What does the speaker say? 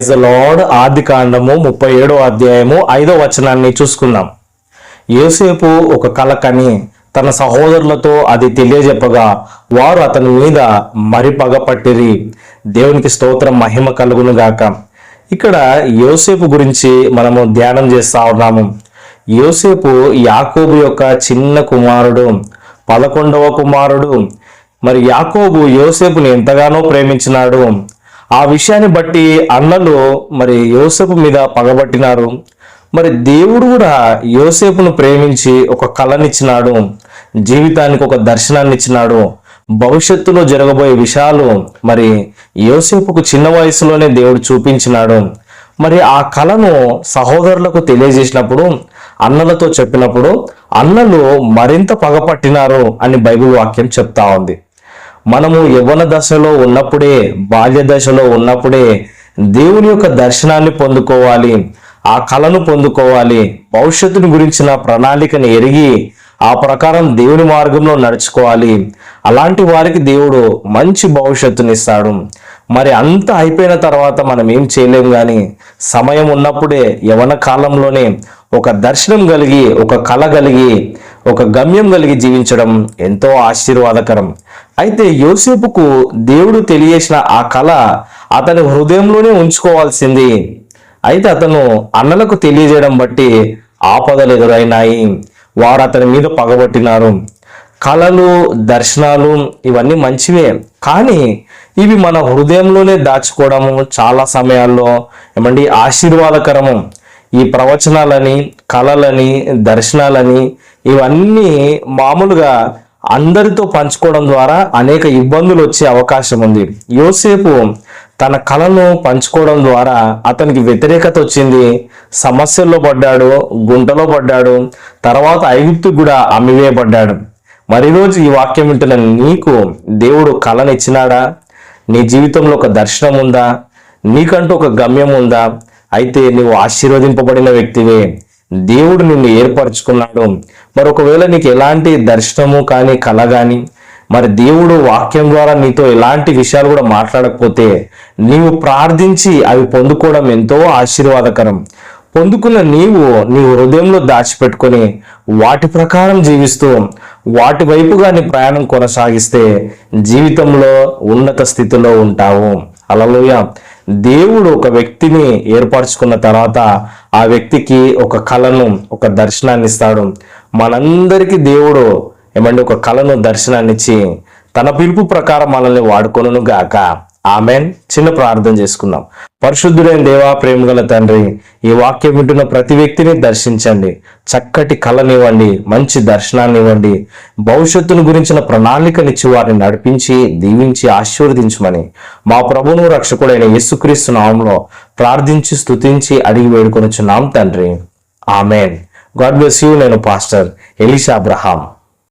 Lord ఆది కాండము ముప్పై ఏడో అధ్యాయము ఐదో వచనాన్ని చూసుకుందాం. యోసేపు ఒక కళ కని తన సహోదరులతో అది తెలియజెప్పగా వారు అతని మీద మరి పగపట్టిరి. దేవునికి స్తోత్రం మహిమ కలుగును గాక. ఇక్కడ యోసేపు గురించి మనము ధ్యానం చేస్తా ఉన్నాము. యోసేపు యాకోబు యొక్క చిన్న కుమారుడు పదకొండవ కుమారుడు. మరి యాకోబు యోసేపుని ఎంతగానో ప్రేమించినాడు. ఆ విషయాన్ని బట్టి అన్నలు మరి యోసేపు మీద పగబట్టినారు మరి దేవుడు కూడా యోసేపును ప్రేమించి ఒక కళనిచ్చినాడు జీవితానికి ఒక దర్శనాన్ని ఇచ్చినాడు భవిష్యత్తులో జరగబోయే విషయాలు మరి యోసేపుకు చిన్న వయసులోనే దేవుడు చూపించినాడు. మరి ఆ కళను సహోదరులకు తెలియజేసినప్పుడు అన్నలతో చెప్పినప్పుడు అన్నలు మరింత పగపట్టినారు అని బైబిల్ వాక్యం చెప్తా ఉంది. మనము యవ్వన దశలో ఉన్నప్పుడే బాల్య దశలో ఉన్నప్పుడే దేవుని యొక్క దర్శనాన్ని పొందుకోవాలి ఆ కళను పొందుకోవాలి భవిష్యత్తుని గురించిన ప్రణాళికను ఎరిగి ఆ ప్రకారం దేవుని మార్గంలో నడుచుకోవాలి. అలాంటి వారికి దేవుడు మంచి భవిష్యత్తునిస్తాడు. మరి అంత అయిపోయిన తర్వాత మనం ఏం చేయలేం కానీ సమయం ఉన్నప్పుడే యవన కాలంలోనే ఒక దర్శనం కలిగి ఒక కళ కలిగి ఒక గమ్యం కలిగి జీవించడం ఎంతో ఆశీర్వాదకరం. అయితే యోసేపుకు దేవుడు తెలియజేసిన ఆ కళ అతని హృదయంలోనే ఉంచుకోవాల్సింది. అయితే అతను అన్నలకు తెలియజేయడం బట్టి ఆపదలు ఎదురైనాయి. వారు అతని మీద పగబట్టినారు. కళలు దర్శనాలు ఇవన్నీ మంచివే. కానీ ఇవి మన హృదయంలోనే దాచుకోవడము చాలా సమయాల్లో ఏమండి ఆశీర్వాదకరము. ఈ ప్రవచనాలని కళలని దర్శనాలని ఇవన్నీ మామూలుగా అందరితో పంచుకోవడం ద్వారా అనేక ఇబ్బందులు వచ్చే అవకాశం ఉంది. యోసేపు తన కళను పంచుకోవడం ద్వారా అతనికి వ్యతిరేకత వచ్చింది. సమస్యల్లో పడ్డాడు గుంటలో పడ్డాడు తర్వాత ఐగుప్తు కూడా అమ్మివేయబడ్డాడు. మరి రోజు ఈ వాక్యం వింటున్న నీకు దేవుడు కళను ఇచ్చినాడా నీ జీవితంలో ఒక దర్శనం ఉందా? నీకంటూ ఒక గమ్యం ఉందా? అయితే నువ్వు ఆశీర్వదింపబడిన వ్యక్తివే. దేవుడు నిన్ను ఏర్పరచుకున్నాడు. మరి ఒకవేళ నీకు ఎలాంటి దర్శనము కానీ కళ కానీ మరి దేవుడు వాక్యం ద్వారా నీతో ఎలాంటి విషయాలు కూడా మాట్లాడకపోతే నీవు ప్రార్థించి అవి పొందుకోవడం ఎంతో ఆశీర్వాదకరం. పొందుకున్న నీవు నీ హృదయంలో దాచిపెట్టుకొని వాటి ప్రకారం జీవిస్తూ వాటి వైపుగా నీ ప్రయాణం కొనసాగిస్తే జీవితంలో ఉన్నత స్థితిలో ఉంటావు. అలలోయ దేవుడు ఒక వ్యక్తిని ఏర్పరచుకున్న తర్వాత ఆ వ్యక్తికి ఒక కళను ఒక దర్శనాన్ని ఇస్తాడు. మనందరికీ దేవుడు ఏమంటే ఒక కళను దర్శనాన్ని ఇచ్చి తన పిలుపు ప్రకారం మనల్ని వాడుకొనును గాక ఆమెన్. చిన్న ప్రార్థన చేసుకుందాం. పరిశుద్ధుడైన దేవా ప్రేమగల తండ్రి ఈ వాక్యం వింటున్న ప్రతి వ్యక్తిని దర్శించండి. చక్కటి కళనివ్వండి మంచి దర్శనాన్ని ఇవ్వండి భవిష్యత్తును గురించిన ప్రణాళికనిచ్చి వారిని నడిపించి దీవించి ఆశీర్వదించమని మా ప్రభును రక్షకుడైన యేసుక్రీస్తు నామంలో ప్రార్థించి స్తుతించి అడిగి వేడుకొనుచున్నాం తండ్రి. ఆమెన్. God bless you. నేను పాస్టర్ ఎలిషా అబ్రహాం.